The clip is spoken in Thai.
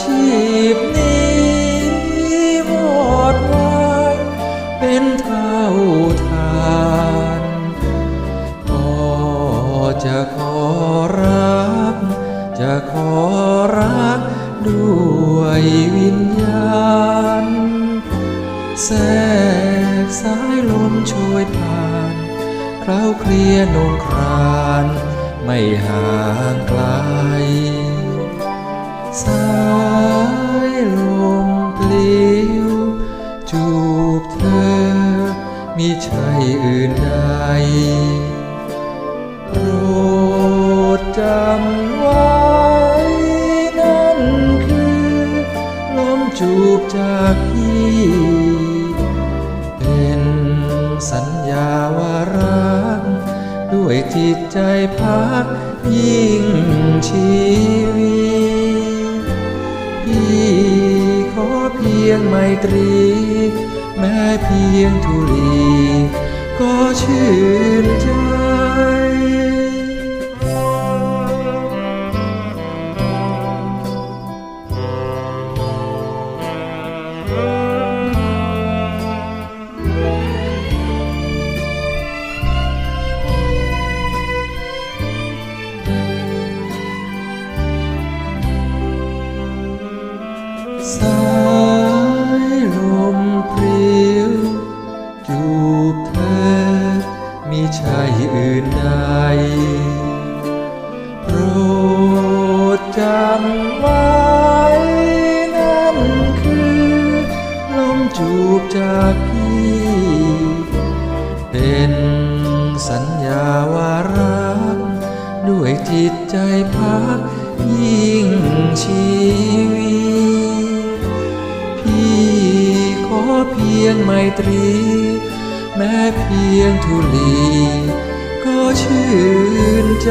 ชีพนี้หมดวาเป็นเท่าทานก็จะขอรัก จะขอรักด้วยวิญญาณแสกสายลมช่วยผ่านเคราเคลียนงครานไม่ห่างไกล สา มิใช่อื่นใดโปรดจำไว้นั่นคือลมจูบจากพี่ เป็นสัญญาว่ารัก ด้วยจิตใจพักยิ่งชีวีพี่ขอเพียงไมตรี แม้เพียงทุลีก็ชื่นใจสา จำไว้นั่นคือลมจูบจากพี่ เป็นสัญญาว่ารัก ด้วยจิตใจพักยิ่งชีวีพี่ขอเพียงไมตรี แม้เพียงทุลี ก็ชื่นใจ